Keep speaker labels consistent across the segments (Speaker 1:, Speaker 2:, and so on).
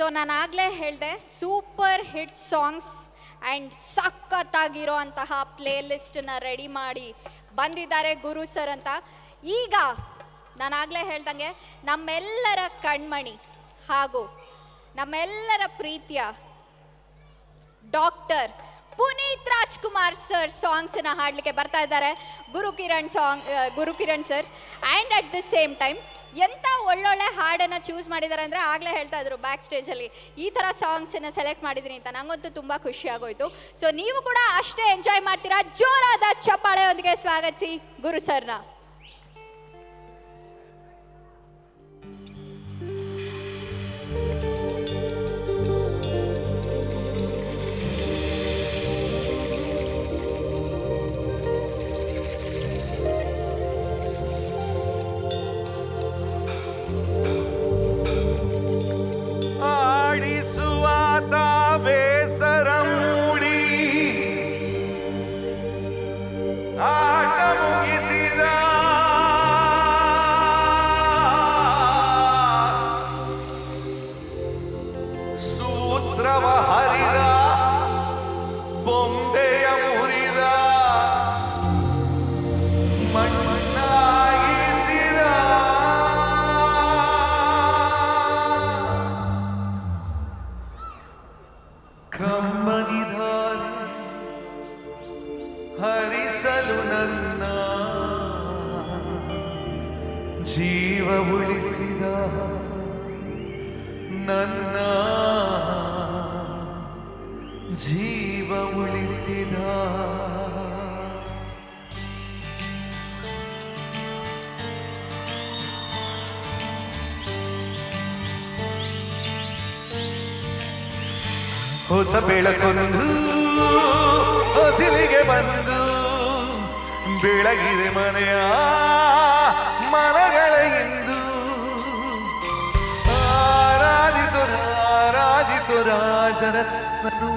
Speaker 1: So ನಾನು ಆಗಲೇ ಹೇಳಿದೆ ಸೂಪರ್ ಹಿಟ್ ಸಾಂಗ್ಸ್ ಆ್ಯಂಡ್ ಸಖತ್ತಾಗಿರೋ ಅಂತಹ ಪ್ಲೇ ಲಿಸ್ಟನ್ನ ರೆಡಿ ಮಾಡಿ ಬಂದಿದ್ದಾರೆ ಗುರು ಸರ್ ಅಂತ. ಈಗ ನಾನು ಆಗಲೇ ಹೇಳ್ದಂಗೆ, ನಮ್ಮೆಲ್ಲರ ಕಣ್ಮಣಿ ಹಾಗೂ ನಮ್ಮೆಲ್ಲರ ಪ್ರೀತಿಯ ಡಾಕ್ಟರ್ ಪುನೀತ್ ರಾಜ್ಕುಮಾರ್ ಸರ್ ಸಾಂಗ್ಸನ್ನ ಹಾಡಲಿಕ್ಕೆ ಬರ್ತಾ ಇದ್ದಾರೆ. Guru Kiran song Guru Kiran sirs and at the same time ಎಂಥ ಒಳ್ಳೊಳ್ಳೆ ಹಾಡನ್ನು ಚೂಸ್ ಮಾಡಿದ್ದಾರೆ ಅಂದರೆ ಆಗಲೇ ಹೇಳ್ತಾ ಇದ್ರು ಬ್ಯಾಕ್ ಸ್ಟೇಜಲ್ಲಿ ಈ ಥರ ಸಾಂಗ್ಸನ್ನು ಸೆಲೆಕ್ಟ್ ಮಾಡಿದ್ದೀನಿ ಅಂತ ನಂಗಂತೂ ತುಂಬ ಖುಷಿ ಆಗೋಯ್ತು. ಸೊ ನೀವು ಕೂಡ ಅಷ್ಟೇ ಎಂಜಾಯ್ ಮಾಡ್ತೀರಾ? ಜೋರಾದ ಚಪ್ಪಾಳೆಯೊಂದಿಗೆ ಸ್ವಾಗತಿಸಿ ಗುರು ಸರ್ನ.
Speaker 2: ಸೂತ್ರವ ಹರಿದ ಬೊಂಬೆಯ ಮುರಿದ ಮಣ್ಣಾಗಿಸಿದ. ಕಮ್ಮನಿಧಾರೆ ಹರಿಸಲು ನನ್ನ ಜೀವ ಉಳಿಸಿದ ನನ್ನ ಜೀವ ಉಳಿಸಿದ. ಹೊಸ ಬೆಳಕೊಂದು ಹೊಸಿಲಿಗೆ ಬಂದು ಬೆಳಗಿದೆ ಮನೆಯ ಮನಗಳ ಇಂದು. ಆರಾಧಿಸು ರಾಜಿಸು ರಾಜರತ್ನನು.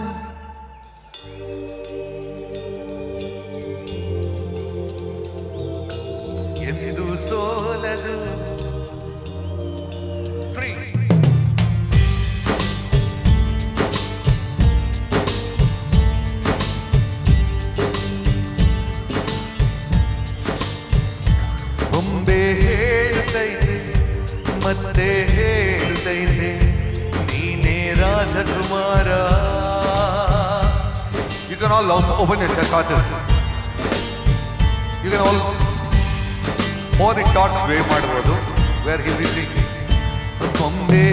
Speaker 2: ಮತ್ತೆ ಹೇಳುತ್ತೈತೆ ನೀನೇ ರಾಜಕುಮಾರ can all open open your chest arches. You can all morning talks ಮಾಡ್ಬೋದು where he will sing. ಬೊಂಬೆ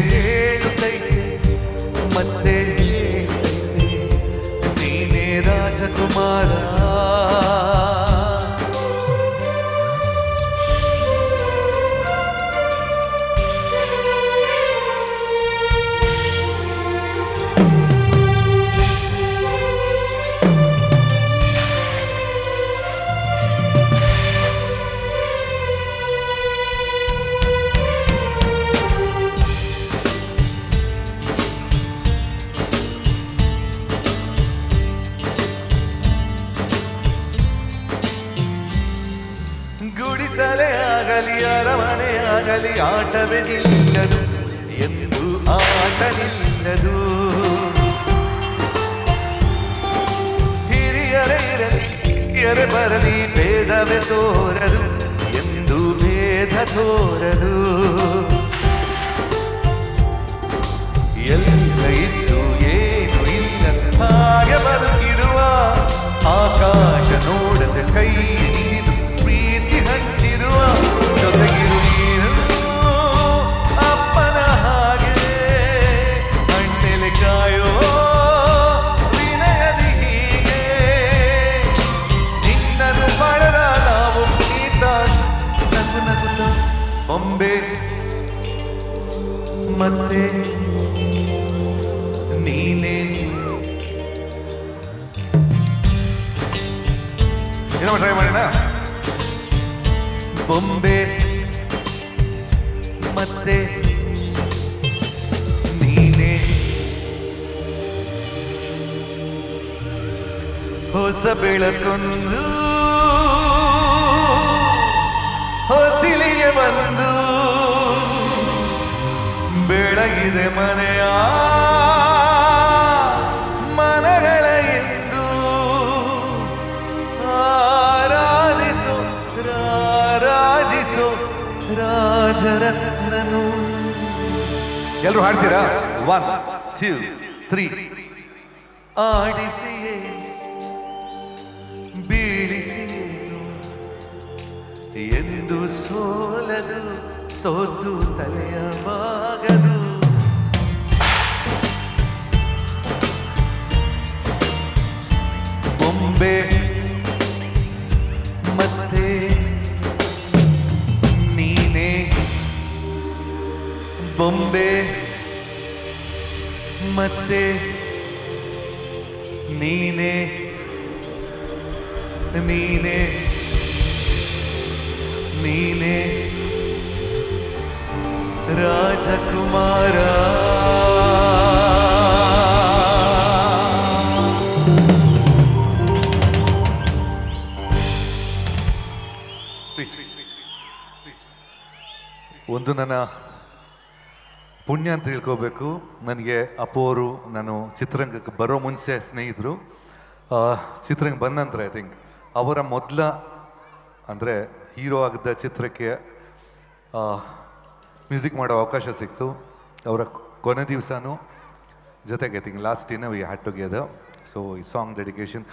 Speaker 2: ಆಗಲಿ ಅರಮನೆ ಆಗಲಿ ಆಟವೇ ನಿಲ್ಲದು ಎಂದು ಆಟ ನಿಲ್ಲದು ಹಿರಿಯರೇ ಇರಲಿ ಹಿರಿಯರೇ ಬರಲಿ ಭೇದವೇ ತೋರದು ಎಂದು ಭೇದ ತೋರದು ಎಲ್ಲ ಇದ್ದು ಏನು ಇಲ್ಲ ಹಾಗೆ ಬದುಕಿರುವ ಏನೋ ಟ್ರೈ ಮಾಡೋಣ ಬೊಂಬೆ ಮತ್ತೆ ನೀನೆ. ಹೊಸ ಬೆಳಕೊಂದು ಹೊಸಿಲಿಗೆ ಬಂದು ಬೆಳಗಿದೆ ಮೆಚ್ಚಿರೋ ರಾಜರತ್ನನು. ಎಲ್ಲರೂ ಹಾಡ್ತೀರಾ? ಒನ್ ಟೂ ತ್ರೀ ಆಡಿಸಿ ಬೀಳಿಸಿ ಎಂದು ಸೋಲದು, ಸೋತು ತಲೆಯ ಮಾಗದು ಬೊಂಬೆ ಬೊಂಬೆ ಮತ್ತೆ ನೀನೇ ನೀನೇ ನೀನೇ ರಾಜಕುಮಾರ ಒಂದು ನನ್ನ ಪುಣ್ಯ ಅಂತ ತಿಳ್ಕೋಬೇಕು. ನನಗೆ ಅಪ್ಪು ಅವರು ನಾನು ಚಿತ್ರರಂಗಕ್ಕೆ ಬರೋ ಮುಂಚೆ ಸ್ನೇಹಿತರು ಚಿತ್ರರಂಗ ಬಂದ ನಂತರ ಐ ಥಿಂಕ್ ಅವರ ಮೊದಲ, ಅಂದರೆ ಹೀರೋ ಆಗಿದ್ದ ಚಿತ್ರಕ್ಕೆ ಮ್ಯೂಸಿಕ್ ಮಾಡೋ ಅವಕಾಶ ಸಿಕ್ತು. ಅವರ ಕೊನೆ ದಿವಸನೂ ಜೊತೆಗೆ ಐ ಥಿಂಕ್ ಲಾಸ್ಟ್ ಇನ್ನೂ ವಿ ಹ್ಯಾಡ್ ಟುಗೆದರ್ ಸೊ ಈ ಸಾಂಗ್ ಡೆಡಿಕೇಶನ್